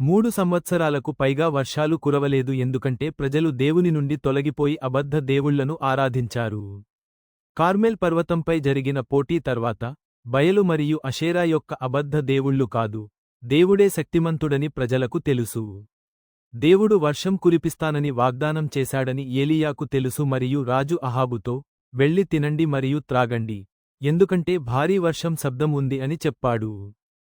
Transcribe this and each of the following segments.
మూడు సంవత్సరాలకు పైగా వర్షాలు కురవలేదు ఎందుకంటే ప్రజలు దేవుని నుండి తొలగిపోయి అబద్ధ దేవుళ్ళను ఆరాధించారు. కార్మెల్ పర్వతంపై జరిగిన పోటీ తర్వాత బయలు మరియు అషేరా యొక్క అబద్ధ దేవుళ్ళు కాదు దేవుడే శక్తిమంతుడని ప్రజలకు తెలుసు. దేవుడు వర్షం కురిపిస్తానని వాగ్దానం చేశాడని ఏలియాకు తెలుసు మరియు రాజు అహాబుతో వెళ్ళి తినండి మరియు త్రాగండి ఎందుకంటే భారీ వర్షం శబ్దం ఉంది అని చెప్పాడు.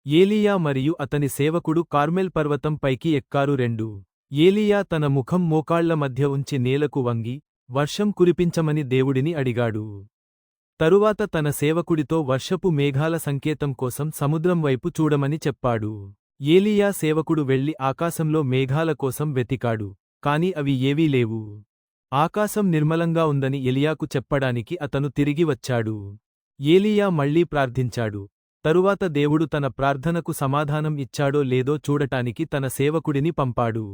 ఏలియా మరియు అతని సేవకుడు కార్మెల్ పర్వతం పైకి ఎక్కారు రెండు. ఏలియా తన ముఖం మోకాళ్ళ మధ్య ఉంచి నేలకు వంగి వర్షం కురిపించమని దేవుడిని అడిగాడు. తరువాత తన సేవకుడితో వర్షపు మేఘాల సంకేతం కోసం సముద్రం వైపు చూడమని చెప్పాడు. ఏలియా సేవకుడు వెళ్ళి ఆకాశంలో మేఘాల కోసం వెతికాడు కాని అవి ఏవీ లేవు. ఆకాశం నిర్మలంగా ఉందని ఎలియాకు చెప్పడానికి అతను తిరిగి వచ్చాడు. ఏలియా మళ్ళీ ప్రార్థించాడు తరువాత దేవుడు తన ప్రార్థనకు సమాధానం ఇచ్చాడో లేదో చూడటానికి తన సేవకుడిని పంపాడు.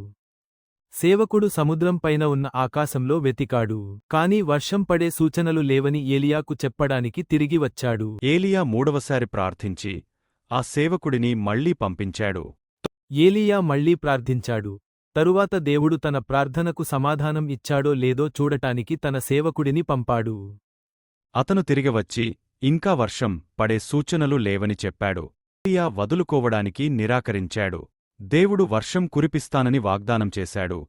సేవకుడు సముద్రం పైన ఉన్న ఆకాశంలో వెతికాడు. కాని వర్షం పడే సూచనలు లేవని ఏలియాకు చెప్పడానికి తిరిగి వచ్చాడు. ఏలియా మూడవసారి ప్రార్థించి ఆ సేవకుడిని మళ్ళీ పంపించాడు. ఏలియా మళ్ళీ ప్రార్థించాడు. తరువాత దేవుడు తన ప్రార్థనకు సమాధానం ఇచ్చాడో లేదో చూడటానికి తన సేవకుడిని పంపాడు. అతను తిరిగి వచ్చి ఇంకా వర్షం పడే సూచనలు లేవని చెప్పాడు. ఏలియా వదులుకోవడానికి నిరాకరించాడు. దేవుడు వర్షం కురిపిస్తానని వాగ్దానం చేశాడు.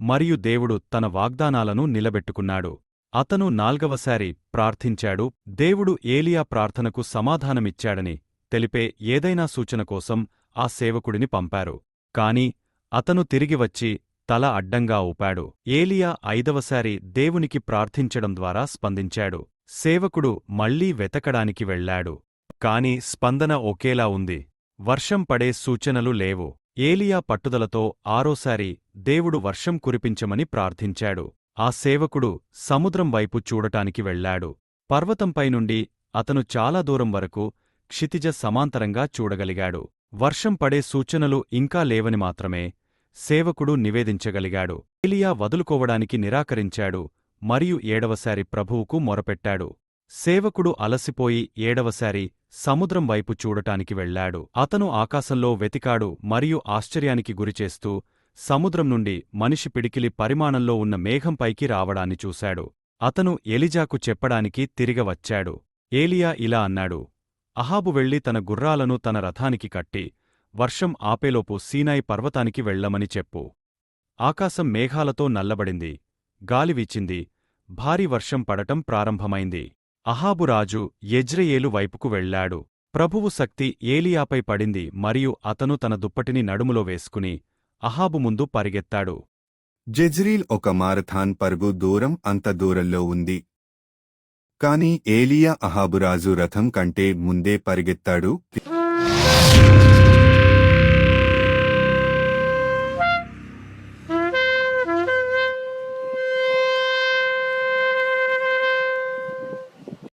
మరియు దేవుడు తన వాగ్దానాలను నిలబెట్టుకున్నాడు. అతను నాల్గవసారి ప్రార్థించాడు. దేవుడు ఏలియా ప్రార్థనకు సమాధానమిచ్చాడని తెలిపే ఏదైనా సూచన కోసం ఆ సేవకుడిని పంపారు. కాని అతను తిరిగి వచ్చి తల అడ్డంగా ఊపాడు. ఏలియా ఐదవసారి దేవునికి ప్రార్థించడం ద్వారా స్పందించాడు. సేవకుడు మళ్ళీ వెతకడానికి వెళ్ళాడు. కాని స్పందన ఒకేలా ఉంది. వర్షం పడే సూచనలు లేవు. ఏలియా పట్టుదలతో ఆరోసారి దేవుడు వర్షం కురిపించమని ప్రార్థించాడు. ఆ సేవకుడు సముద్రం వైపు చూడటానికి వెళ్ళాడు. పర్వతంపై నుండి అతను చాలా దూరం వరకు క్షితిజ సమాంతరంగా చూడగలిగాడు. వర్షం పడే సూచనలు ఇంకా లేవని మాత్రమే సేవకుడు నివేదించగలిగాడు. ఏలియా వదులుకోవడానికి నిరాకరించాడు. మరియు ఏడవసారి ప్రభువుకు మొరపెట్టాడు. సేవకుడు అలసిపోయి ఏడవసారి సముద్రం వైపు చూడటానికి వెళ్ళాడు. అతను ఆకాశంలో వెతికాడు మరియు ఆశ్చర్యానికి గురిచేస్తూ సముద్రం నుండి మనిషి పిడికిలి పరిమాణంలో ఉన్న మేఘంపైకి రావడాన్ని చూశాడు. అతను ఎలిజాకు చెప్పడానికి తిరిగ వచ్చాడు. ఏలియా ఇలా అన్నాడు అహాబు వెళ్ళి తన గుర్రాలను తన రథానికి కట్టి వర్షం ఆపేలోపు సీనాయి పర్వతానికి వెళ్ళమని చెప్పు. ఆకాశం మేఘాలతో నల్లబడింది గాలి వీచింది భారీ వర్షం పడటం ప్రారంభమైంది. అహాబురాజు యజ్రయేలు వైపుకు వెళ్ళాడు. ప్రభువు శక్తి ఏలియాపై పడింది మరియు అతను తన దుప్పటిని నడుములో వేసుకుని అహాబు ముందు పరిగెత్తాడు. జెజ్రీల్ ఒక మారథాన్ పరుగు దూరం అంత దూరంలో ఉంది. కాని ఏలియా అహాబురాజు రథం కంటే ముందే పరిగెత్తాడు.